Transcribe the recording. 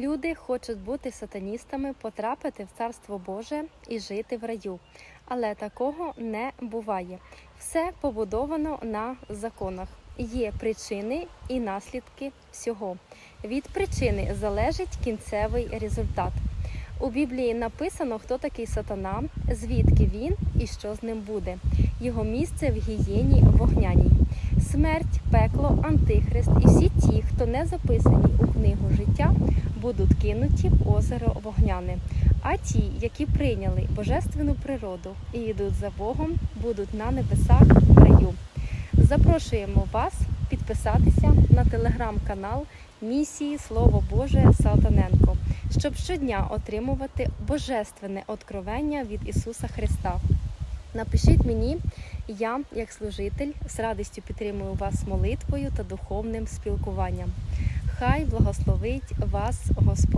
Люди хочуть бути сатаністами, потрапити в Царство Боже і жити в раю. Але такого не буває. Все побудовано на законах. Є причини і наслідки всього. Від причини залежить кінцевий результат. У Біблії написано, хто такий сатана, звідки він і що з ним буде. Його місце в гієні вогняній. Смерть, пекло, антихрист хто не записані у книгу життя, будуть кинуті в озеро вогняне. А ті, які прийняли божественну природу і йдуть за Богом, будуть на небесах в раю. Запрошуємо вас підписатися на телеграм-канал місії Слово Боже Салтаненко, щоб щодня отримувати божественне откровення від Ісуса Христа. Напишіть мені, я, як служитель, з радістю підтримую вас молитвою та духовним спілкуванням. Хай благословить вас Господь.